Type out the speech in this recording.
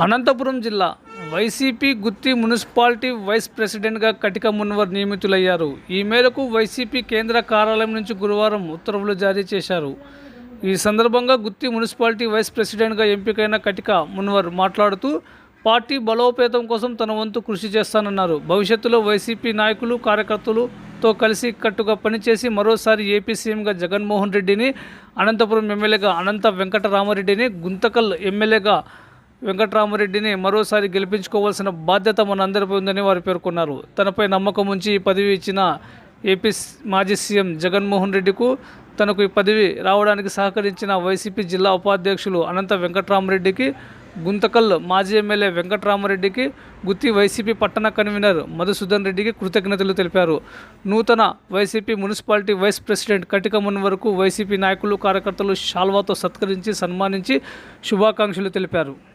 అనంతపురం జిల్లా వైసీపీ గుత్తి municipality vice ప్రెసిడెంట్గా కటిక మున్వర్ నియమితులయ్యారు. ఈ మేరకు వైసీపీ కేంద్ర కార్యాలయం నుంచి గురువారం ఉత్తర్వులు జారీ చేశారు. ఈ సందర్భంగా గుత్తి మున్సిపాలిటీ వైస్ ప్రెసిడెంట్గా ఎంపికైన కటిక మున్వర్ మాట్లాడుతూ పార్టీ బలోపేతం కోసం తన వంతు కృషి చేస్తానన్నారు. భవిష్యత్తులో వైసీపీ నాయకులు కార్యకర్తలతో కలిసి కట్టుగా పనిచేసి మరోసారి ఏపీ సీఎంగా జగన్మోహన్ రెడ్డిని అనంతపురం ఎమ్మెల్యేగా అనంత వెంకటరామరెడ్డిని గుంతకల్ ఎమ్మెల్యేగా వెంకటరామరెడ్డిని మరోసారి గెలిపించుకోవాల్సిన బాధ్యత మనందరిపై ఉందని వారు పేర్కొన్నారు. తనపై నమ్మకం ఉంచి ఈ పదవి ఇచ్చిన ఏపీ మాజీ సీఎం జగన్మోహన్ రెడ్డికు తనకు ఈ పదవి రావడానికి సహకరించిన వైసీపీ జిల్లా ఉపాధ్యక్షులు అనంత వెంకటరామరెడ్డికి గుంతకల్ మాజీ ఎమ్మెల్యే వెంకట్రామరెడ్డికి గుత్తి వైసీపీ పట్టణ కన్వీనర్ మధుసూదన్ రెడ్డికి కృతజ్ఞతలు తెలిపారు. నూతన వైసీపీ మున్సిపాలిటీ వైస్ ప్రెసిడెంట్ కటిక వరకు వైసీపీ నాయకులు కార్యకర్తలు షాల్వాతో సత్కరించి సన్మానించి శుభాకాంక్షలు తెలిపారు.